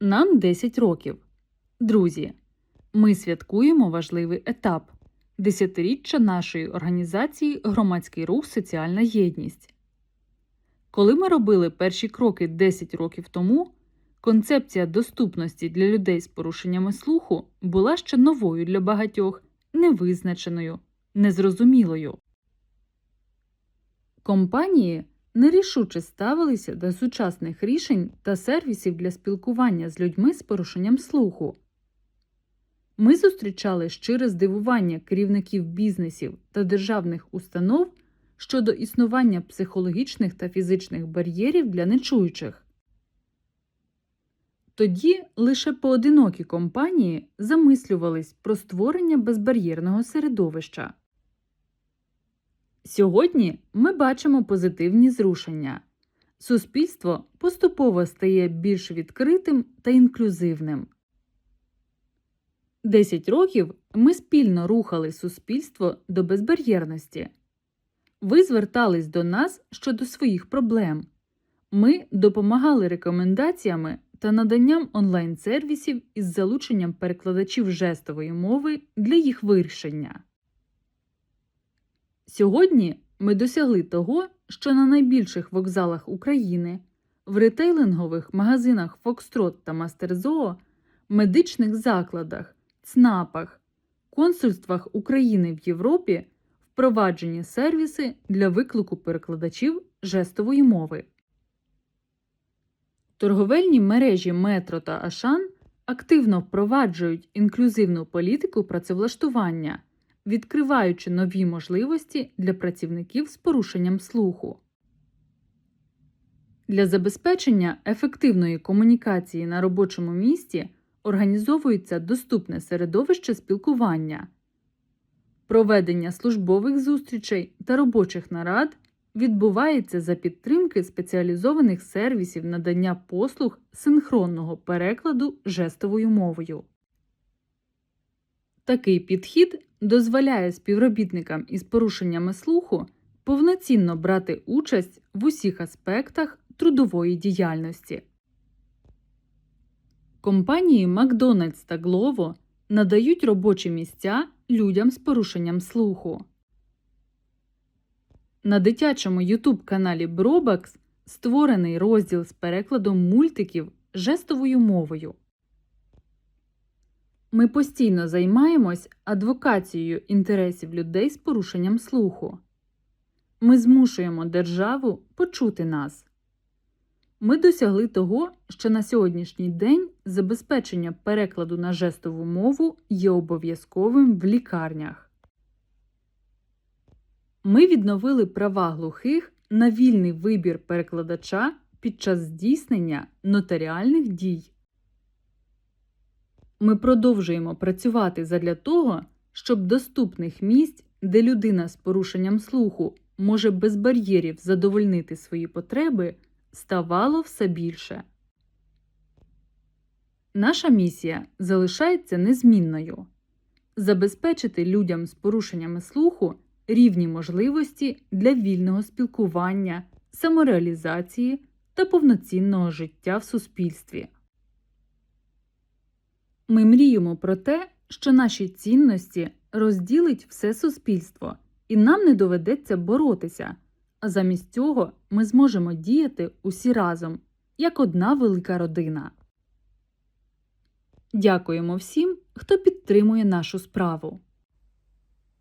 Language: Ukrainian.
Нам 10 років. Друзі, ми святкуємо важливий етап десятиріччя нашої організації Громадський рух Соціальна єдність. Коли ми робили перші кроки 10 років тому, концепція доступності для людей з порушеннями слуху була ще новою для багатьох, невизначеною, незрозумілою. Компанії нерішуче ставилися до сучасних рішень та сервісів для спілкування з людьми з порушенням слуху. Ми зустрічали щире здивування керівників бізнесів та державних установ щодо існування психологічних та фізичних бар'єрів для нечуючих. Тоді лише поодинокі компанії замислювались про створення безбар'єрного середовища. Сьогодні ми бачимо позитивні зрушення. Суспільство поступово стає більш відкритим та інклюзивним. 10 років ми спільно рухали суспільство до безбар'єрності. Ви звертались до нас щодо своїх проблем. Ми допомагали рекомендаціями та наданням онлайн-сервісів із залученням перекладачів жестової мови для їх вирішення. Сьогодні ми досягли того, що на найбільших вокзалах України, в ретейлингових магазинах Фокстрот та Мастерзоо, медичних закладах, ЦНАПах, консульствах України в Європі впроваджені сервіси для виклику перекладачів жестової мови. Торговельні мережі Метро та Ашан активно впроваджують інклюзивну політику працевлаштування, відкриваючи нові можливості для працівників з порушенням слуху. Для забезпечення ефективної комунікації на робочому місці організовується доступне середовище спілкування. Проведення службових зустрічей та робочих нарад відбувається за підтримки спеціалізованих сервісів надання послуг синхронного перекладу жестовою мовою. Такий підхід дозволяє співробітникам із порушеннями слуху повноцінно брати участь в усіх аспектах трудової діяльності. Компанії Макдональдс та Глово надають робочі місця людям з порушенням слуху. На дитячому YouTube каналі Бробакс створений розділ з перекладом мультиків жестовою мовою. Ми постійно займаємось адвокацією інтересів людей з порушенням слуху. Ми змушуємо державу почути нас. Ми досягли того, що на сьогоднішній день забезпечення перекладу на жестову мову є обов'язковим в лікарнях. Ми відновили права глухих на вільний вибір перекладача під час здійснення нотаріальних дій. Ми продовжуємо працювати задля того, щоб доступних місць, де людина з порушенням слуху може без бар'єрів задовольнити свої потреби, ставало все більше. Наша місія залишається незмінною забезпечити людям з порушеннями слуху рівні можливості для вільного спілкування, самореалізації та повноцінного життя в суспільстві. Ми мріємо про те, що наші цінності розділить все суспільство, і нам не доведеться боротися, а замість цього ми зможемо діяти усі разом, як одна велика родина. Дякуємо всім, хто підтримує нашу справу.